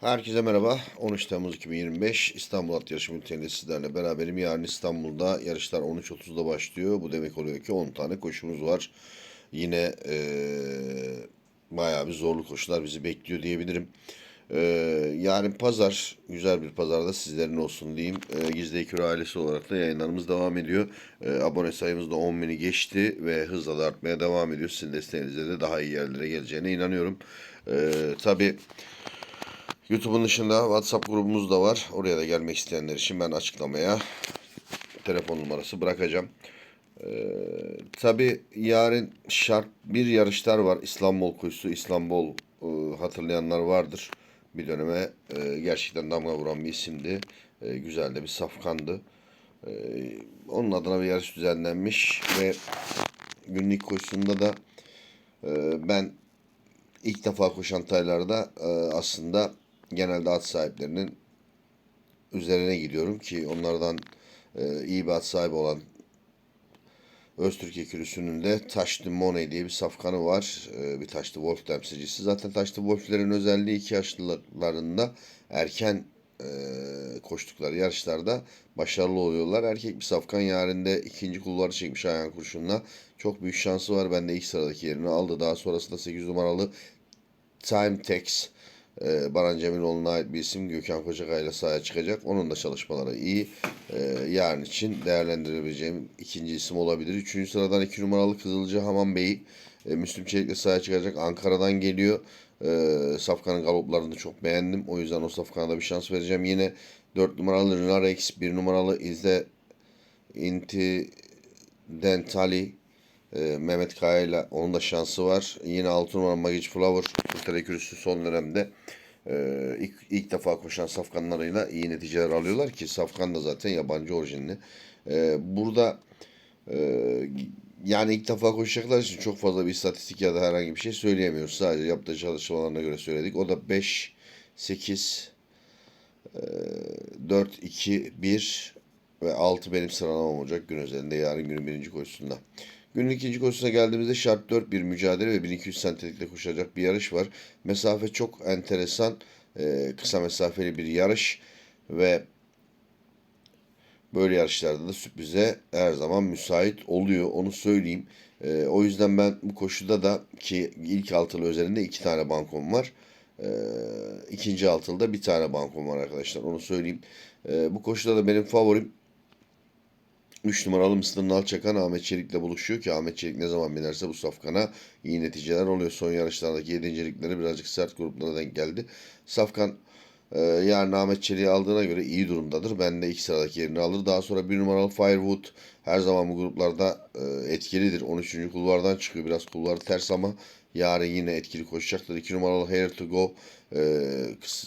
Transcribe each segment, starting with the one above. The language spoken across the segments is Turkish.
Herkese merhaba. 13 Temmuz 2025 İstanbul At Yarışı Bülteni'nde sizlerle beraberim. Yarın İstanbul'da yarışlar 13.30'da başlıyor. Bu demek oluyor ki 10 tane koşumuz var. Yine eee bayağı bir zorlu koşular bizi bekliyor diyebilirim. Eee yarın pazar, güzel bir pazarda sizlerin olsun diyeyim. Eee Gizli Ekür ailesi olarak da yayınlarımız devam ediyor. Eee abone sayımız da 10.000'i geçti ve hızla da artmaya devam ediyor. Sizin desteğinizle de daha iyi yerlere geleceğine inanıyorum. Eee tabii YouTube'un dışında WhatsApp grubumuz da var. Oraya da gelmek isteyenler için ben açıklamaya telefon numarası bırakacağım. Ee, Tabi yarın şart bir yarışlar var. İstanbul koşusu, İstanbul e, hatırlayanlar vardır. Bir döneme e, gerçekten damga vuran bir isimdi. E, güzel de bir safkandı. E, onun adına bir yarış düzenlenmiş ve günlük koşusunda da e, ben ilk defa koşan taylarda e, aslında genelde at sahiplerinin üzerine gidiyorum ki onlardan e, iyi bir at sahibi olan Öztürk Ekürüsü'nün de Taşlı Money diye bir safkanı var. E, bir Taşlı Wolf temsilcisi. Zaten Taşlı Wolf'lerin özelliği iki yaşlılarında erken e, koştukları yarışlarda başarılı oluyorlar. Erkek bir safkan yarında ikinci kulvarı çekmiş ayağın kurşunla. Çok büyük şansı var. Ben de ilk sıradaki yerini aldı. Daha sonrasında 8 numaralı Time Tex e, Baran Cemiloğlu'na ait bir isim Gökhan Kocakay ile sahaya çıkacak. Onun da çalışmaları iyi. E, yarın için değerlendirebileceğim ikinci isim olabilir. Üçüncü sıradan iki numaralı Kızılcı Haman Bey e, Müslüm Çelik'le sahaya çıkacak. Ankara'dan geliyor. E, Safkan'ın galoplarını çok beğendim. O yüzden o Safkan'a da bir şans vereceğim. Yine 4 numaralı Renarex, 1 numaralı İzle Inti Dentali e, Mehmet Kaya ile onun da şansı var. Yine 6 numara Magic Flower Kurtare Kürüsü son dönemde e, ilk, ilk defa koşan safkanlarıyla iyi neticeler alıyorlar ki safkan da zaten yabancı orijinli. E, burada e, yani ilk defa koşacaklar için çok fazla bir istatistik ya da herhangi bir şey söyleyemiyoruz. Sadece yaptığı çalışmalarına göre söyledik. O da 5, 8, 4, 2, 1 ve 6 benim sıralamam olacak gün özelinde yarın günün birinci koşusunda. Günün ikinci koşusuna geldiğimizde şart 4 bir mücadele ve 1200 sentetikle koşacak bir yarış var. Mesafe çok enteresan. Ee, kısa mesafeli bir yarış ve böyle yarışlarda da sürprize her zaman müsait oluyor. Onu söyleyeyim. Ee, o yüzden ben bu koşuda da ki ilk altılı üzerinde iki tane bankom var. Ee, ikinci altılıda bir tane bankom var arkadaşlar. Onu söyleyeyim. Ee, bu koşuda da benim favorim 3 numaralı Mısır'ın Nalçakan Ahmet Çelik'le buluşuyor ki Ahmet Çelik ne zaman binerse bu safkana iyi neticeler oluyor. Son yarışlardaki yedincilikleri birazcık sert gruplara denk geldi. Safkan e, yarın Ahmet Çelik'i aldığına göre iyi durumdadır. Ben de ilk sıradaki yerini alır. Daha sonra 1 numaralı Firewood her zaman bu gruplarda e, etkilidir. 13. kulvardan çıkıyor. Biraz kulvarı ters ama yarın yine etkili koşacaktır. 2 numaralı Hair to Go e,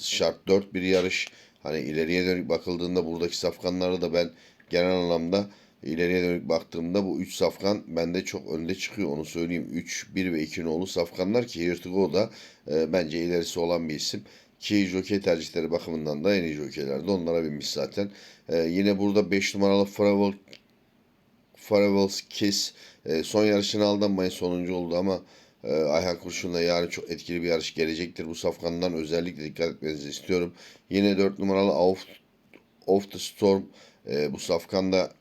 şart 4 bir yarış. Hani ileriye dönük bakıldığında buradaki safkanları da ben genel anlamda İleriye dönük baktığımda bu 3 safkan bende çok önde çıkıyor onu söyleyeyim. 3, 1 ve 2 nolu safkanlar ki Here to Go da e, bence ilerisi olan bir isim. Ki jockey tercihleri bakımından da en iyi jockeylerdi. Onlara binmiş zaten. E, yine burada 5 numaralı Faravel Faravel's Kiss e, son yarışını aldanmayın sonuncu oldu ama e, Ayhan Kurşun'la yarın çok etkili bir yarış gelecektir. Bu safkandan özellikle dikkat etmenizi istiyorum. Yine 4 numaralı Off, Off the Storm e, bu safkanda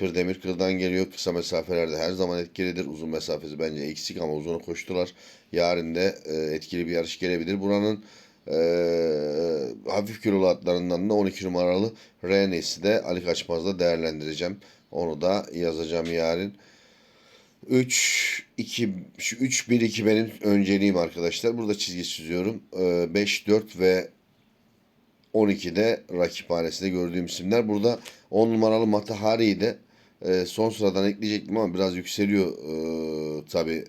Kırdemir kırdan geliyor. Kısa mesafelerde her zaman etkilidir. Uzun mesafesi bence eksik ama uzunu koştular. Yarın da e, etkili bir yarış gelebilir. Buranın e, hafif kilolu atlarından da 12 numaralı Renes'i de Ali Kaçmaz'da değerlendireceğim. Onu da yazacağım yarın. 3 2 şu 3 1 2 benim önceliğim arkadaşlar. Burada çizgi çiziyorum. E, 5 4 ve 12'de rakiphanesinde gördüğüm isimler. Burada 10 numaralı Matahari'yi de e, son sıradan ekleyecektim ama biraz yükseliyor e, tabi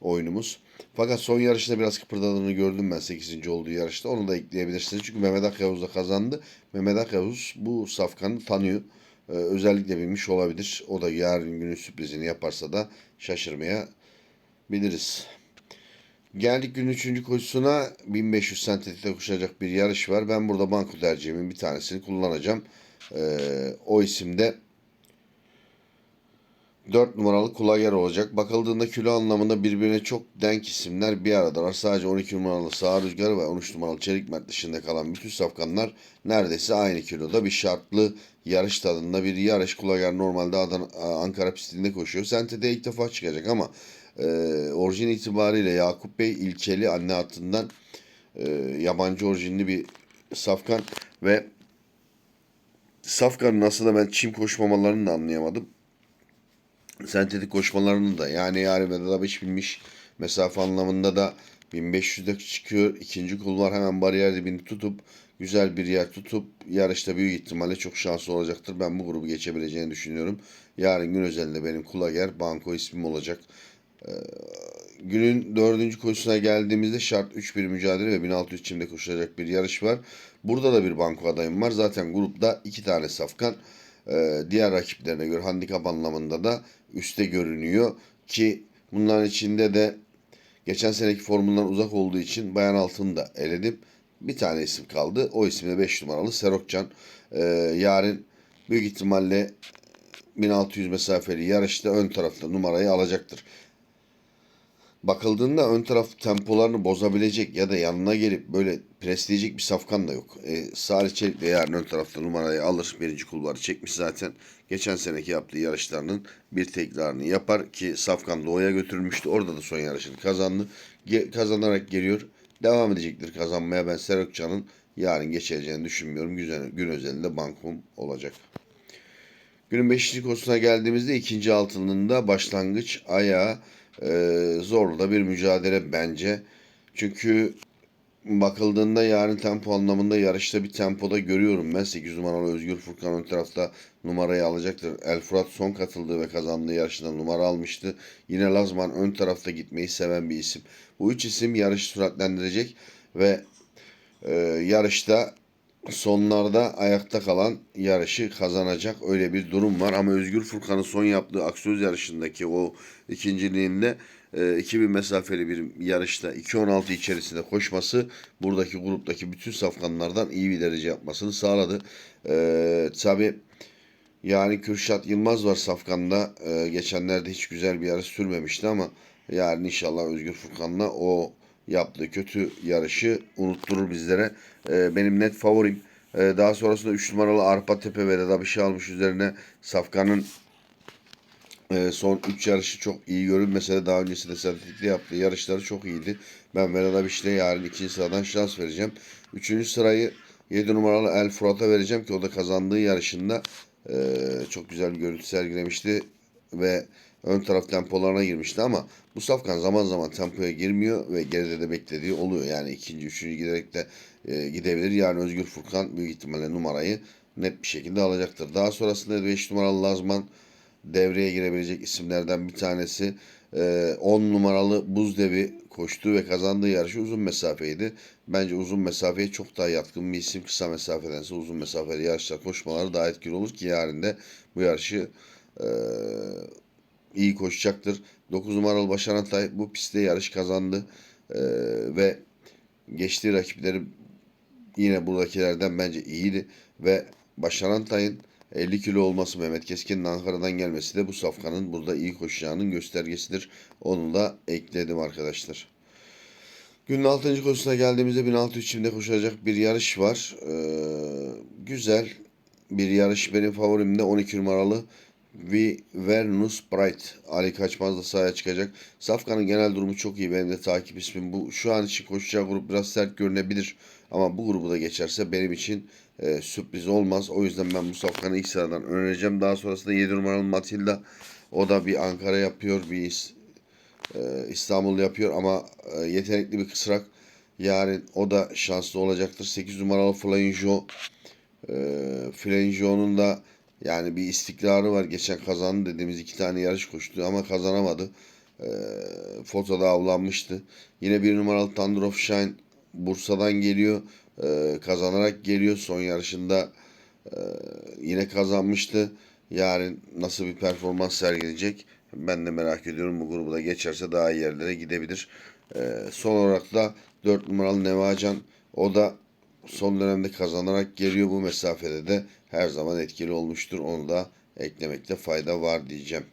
oyunumuz. Fakat son yarışta biraz kıpırdadığını gördüm ben 8. olduğu yarışta. Onu da ekleyebilirsiniz. Çünkü Mehmet Akyavuz da kazandı. Mehmet Akyavuz bu safkanı tanıyor. Ee, özellikle bilmiş olabilir. O da yarın günün sürprizini yaparsa da şaşırmaya biliriz. Geldik günün üçüncü koşusuna 1500 sentetikte koşacak bir yarış var. Ben burada banko tercihimin bir tanesini kullanacağım. Ee, o isimde 4 numaralı Kulager olacak. Bakıldığında kilo anlamında birbirine çok denk isimler bir aradalar. Sadece 12 numaralı Sağ Rüzgar ve 13 numaralı Çelik Mert dışında kalan bütün safkanlar neredeyse aynı kiloda. Bir şartlı yarış tadında bir yarış. Kulager normalde Adana, Ankara pistinde koşuyor. Sente'de ilk defa çıkacak ama e, orijin itibariyle Yakup Bey ilkeli anne hattından e, yabancı orijinli bir safkan ve Safkan'ın aslında ben çim koşmamalarını da anlayamadım sentetik koşmalarını da yani yarın Vedat hiç bilmiş mesafe anlamında da 1500'de çıkıyor. İkinci kulvar hemen bariyer dibini tutup güzel bir yer tutup yarışta büyük ihtimalle çok şanslı olacaktır. Ben bu grubu geçebileceğini düşünüyorum. Yarın gün özelinde benim Kulager Banko ismim olacak. Ee, günün dördüncü koşusuna geldiğimizde şart 3 bir mücadele ve 1600 çimde koşulacak bir yarış var. Burada da bir banko adayım var. Zaten grupta iki tane safkan. Ee, diğer rakiplerine göre handikap anlamında da üste görünüyor ki bunların içinde de geçen seneki formundan uzak olduğu için Bayan Altın'ı da eledim. Bir tane isim kaldı. O isim de 5 numaralı Serokcan. Ee, yarın büyük ihtimalle 1600 mesafeli yarışta ön tarafta numarayı alacaktır bakıldığında ön taraf tempolarını bozabilecek ya da yanına gelip böyle presleyecek bir safkan da yok. E, Salih Çelik de yarın ön tarafta numarayı alır. Birinci kulvarı çekmiş zaten. Geçen seneki yaptığı yarışlarının bir tekrarını yapar ki Safkan Doğu'ya götürülmüştü. Orada da son yarışını kazandı. Ge- kazanarak geliyor. Devam edecektir kazanmaya. Ben Serokcan'ın yarın geçeceğini düşünmüyorum. Güzel, gün özelinde bankom olacak. Günün 5. kosuna geldiğimizde ikinci altınında başlangıç ayağı e, zorlu da bir mücadele bence. Çünkü bakıldığında yarın tempo anlamında yarışta bir tempoda görüyorum ben. 8 numaralı Özgür Furkan ön tarafta numarayı alacaktır. El Fırat son katıldığı ve kazandığı yarışında numara almıştı. Yine Lazman ön tarafta gitmeyi seven bir isim. Bu üç isim yarışı süratlendirecek ve e, yarışta sonlarda ayakta kalan yarışı kazanacak öyle bir durum var. Ama Özgür Furkan'ın son yaptığı Aksöz yarışındaki o ikinciliğinde e, 2000 mesafeli bir yarışta 2.16 içerisinde koşması buradaki gruptaki bütün safkanlardan iyi bir derece yapmasını sağladı. E, Tabi yani Kürşat Yılmaz var safkanda. E, geçenlerde hiç güzel bir yarış sürmemişti ama yarın inşallah Özgür Furkan'la o yaptığı kötü yarışı unutturur bizlere. E, benim net favorim. E, daha sonrasında 3 numaralı Arpa Tepe ve Reda bir şey almış üzerine Safkan'ın e, son 3 yarışı çok iyi görünmese de daha öncesinde sentetikte yaptığı yarışları çok iyiydi. Ben Vedat Abiş'le yarın ikinci sıradan şans vereceğim. Üçüncü sırayı 7 numaralı El Fırat'a vereceğim ki o da kazandığı yarışında e, çok güzel bir görüntü sergilemişti ve ön taraf tempolarına girmişti ama bu Safkan zaman zaman tempoya girmiyor ve geride de beklediği oluyor. Yani ikinci, üçüncü giderek de e, gidebilir. Yani Özgür Furkan büyük ihtimalle numarayı net bir şekilde alacaktır. Daha sonrasında 5 numaralı Lazman devreye girebilecek isimlerden bir tanesi. 10 e, numaralı Buzdevi koştuğu ve kazandığı yarışı uzun mesafeydi. Bence uzun mesafeye çok daha yatkın bir isim. Kısa mesafedense uzun mesafeli yarışlar koşmaları daha etkili olur ki yarın da bu yarışı e, iyi koşacaktır. 9 numaralı Başaran Tay bu pistte yarış kazandı. Ee, ve geçtiği rakipleri yine buradakilerden bence iyiydi. Ve Başaran Tay'ın 50 kilo olması Mehmet Keskin'in Ankara'dan gelmesi de bu safkanın burada iyi koşacağının göstergesidir. Onu da ekledim arkadaşlar. Günün 6. koşusuna geldiğimizde 1600 çimde koşacak bir yarış var. Ee, güzel bir yarış benim favorimde 12 numaralı Vernus Bright. Ali Kaçmaz da sahaya çıkacak. Safkan'ın genel durumu çok iyi. Benim de takip ismim bu. Şu an için koşacağı grup biraz sert görünebilir. Ama bu grubu da geçerse benim için e, sürpriz olmaz. O yüzden ben bu Safkan'ı ilk sıradan önereceğim. Daha sonrasında 7 numaralı Matilda. O da bir Ankara yapıyor. Bir e, İstanbul yapıyor. Ama e, yetenekli bir kısrak. Yarın o da şanslı olacaktır. 8 numaralı Flainjo. E, Flainjo'nun da yani bir istikrarı var. Geçen kazandı dediğimiz iki tane yarış koştu ama kazanamadı. E, fotoda avlanmıştı. Yine bir numaralı Thunder of Shine Bursa'dan geliyor. E, kazanarak geliyor. Son yarışında e, yine kazanmıştı. Yarın nasıl bir performans sergileyecek? Ben de merak ediyorum. Bu grubu da geçerse daha iyi yerlere gidebilir. E, son olarak da 4 numaralı Nevacan. O da son dönemde kazanarak geliyor bu mesafede de her zaman etkili olmuştur. Onu da eklemekte fayda var diyeceğim.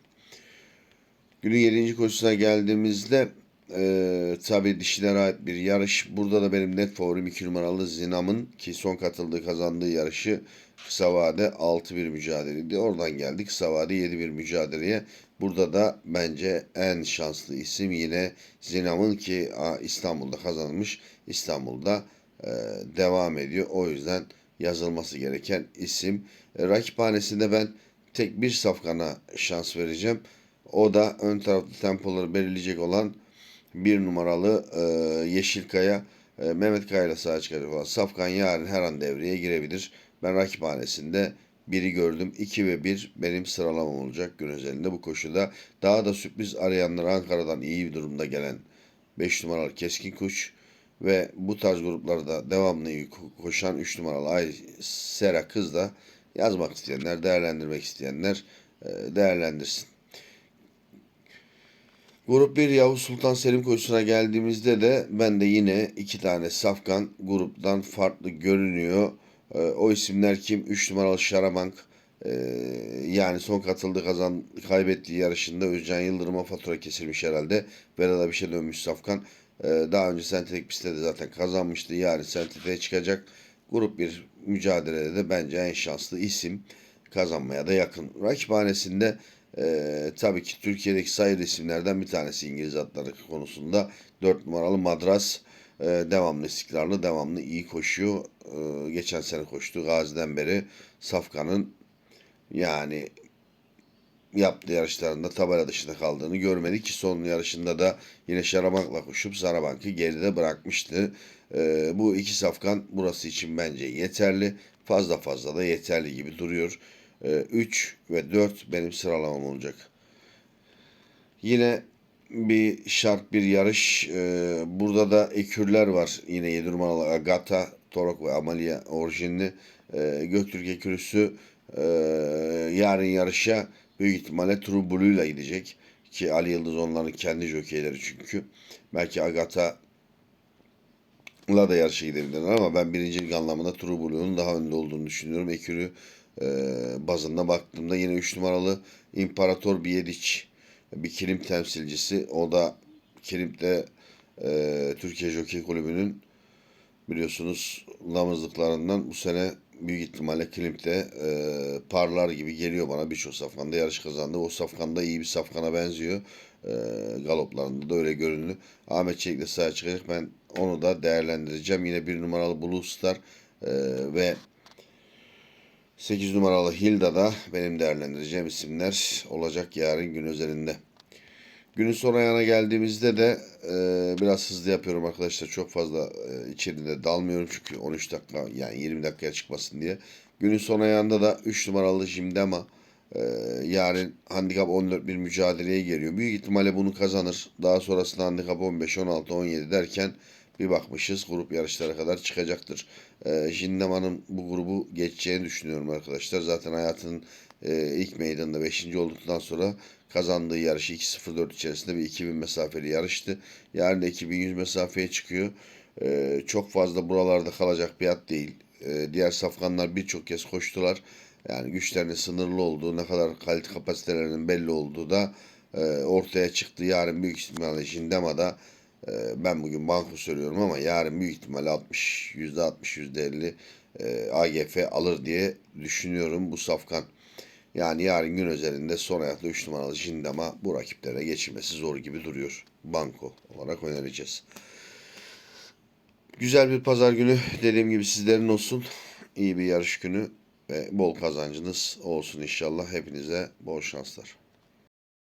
Günün 7. koşusuna geldiğimizde e, tabii dişilere ait bir yarış. Burada da benim net favorim 2 numaralı Zinam'ın ki son katıldığı kazandığı yarışı kısa vade 6-1 mücadeleydi. Oradan geldik kısa vade 7-1 mücadeleye. Burada da bence en şanslı isim yine Zinam'ın ki İstanbul'da kazanmış. İstanbul'da e, devam ediyor. O yüzden yazılması gereken isim. E, rakiphanesinde ben tek bir safkana şans vereceğim. O da ön tarafta tempoları belirleyecek olan bir numaralı e, Yeşilkaya. E, Mehmet Kaya ile sağa çıkacak olan Safkan yarın her an devreye girebilir. Ben rakiphanesinde biri gördüm. 2 ve 1 benim sıralamam olacak gün özelinde bu koşuda. Daha da sürpriz arayanlar Ankara'dan iyi bir durumda gelen 5 numaralı Keskin Kuş ve bu tarz gruplarda devamlı koşan 3 numaralı Ay Sera Kız da yazmak isteyenler, değerlendirmek isteyenler e, değerlendirsin. Grup 1 Yavuz Sultan Selim koşusuna geldiğimizde de ben de yine iki tane safkan gruptan farklı görünüyor. Ee, o isimler kim? 3 numaralı Şarabank. Ee, yani son katıldığı kazan kaybettiği yarışında Özcan Yıldırım'a fatura kesilmiş herhalde. Verada bir şey dönmüş safkan. Ee, daha önce sentetik pistte de zaten kazanmıştı. Yani sentetiğe çıkacak. Grup 1 mücadelede de bence en şanslı isim kazanmaya da yakın. Rakiphanesinde ee, tabii ki Türkiye'deki sayılı isimlerden bir tanesi İngiliz atları konusunda. 4 numaralı Madras e, devamlı istikrarlı, devamlı iyi koşuyor. Ee, geçen sene koştu. Gazi'den beri Safkan'ın yani yaptığı yarışlarında tabela dışında kaldığını görmedik ki son yarışında da yine Şarabank'la koşup Zarabank'ı geride bırakmıştı. Ee, bu iki safkan burası için bence yeterli. Fazla fazla da yeterli gibi duruyor. 3 ve 4 benim sıralamam olacak. Yine bir şart bir yarış. Ee, burada da ekürler var. Yine 7 numaralı Agata, Torok ve Amalia orijinli. Ee, Göktürk ekürüsü e, yarın yarışa büyük ihtimalle True Blue ile gidecek. Ki Ali Yıldız onların kendi jokeyleri çünkü. Belki Agata La da yarışa gidebilirler ama ben birincilik anlamında True Blue'nun daha önde olduğunu düşünüyorum. Ekürü e, bazında baktığımda yine 3 numaralı İmparator Biyedic bir kilim temsilcisi. O da kilimde e, Türkiye Jockey Kulübü'nün biliyorsunuz lamızlıklarından bu sene büyük ihtimalle Klimp'te e, parlar gibi geliyor bana. Birçok safkanda yarış kazandı. O safkanda iyi bir safkana benziyor. E, galoplarında da öyle görünüyor. Ahmet Çelik de sahaya çıkacak. Ben onu da değerlendireceğim. Yine bir numaralı Blue Star e, ve 8 numaralı Hilda da benim değerlendireceğim isimler olacak yarın gün üzerinde. Günün son ayağına geldiğimizde de e, biraz hızlı yapıyorum arkadaşlar. Çok fazla e, içeriğine dalmıyorum çünkü 13 dakika yani 20 dakikaya çıkmasın diye. Günün son ayağında da 3 numaralı Jimdema e, yarın handikap 14 bir mücadeleye geliyor. Büyük ihtimalle bunu kazanır. Daha sonrasında handikap 15, 16, 17 derken bir bakmışız grup yarışlara kadar çıkacaktır. E, Jindema'nın bu grubu geçeceğini düşünüyorum arkadaşlar. Zaten hayatının e, ilk meydanında 5. olduktan sonra kazandığı yarışı 2.04 içerisinde bir 2000 mesafeli yarıştı. Yarın da 2100 mesafeye çıkıyor. E, çok fazla buralarda kalacak bir at değil. E, diğer safkanlar birçok kez koştular. Yani güçlerinin sınırlı olduğu, ne kadar kalite kapasitelerinin belli olduğu da e, ortaya çıktı. Yarın büyük ihtimalle Jindema'da e, ben bugün banko söylüyorum ama yarın büyük ihtimalle 60, %60, %50 e, AGF alır diye düşünüyorum bu safkan. Yani yarın gün üzerinde son ayaklı 3 numaralı Jindama bu rakiplere geçilmesi zor gibi duruyor. Banko olarak önereceğiz. Güzel bir pazar günü dediğim gibi sizlerin olsun. İyi bir yarış günü ve bol kazancınız olsun inşallah. Hepinize bol şanslar.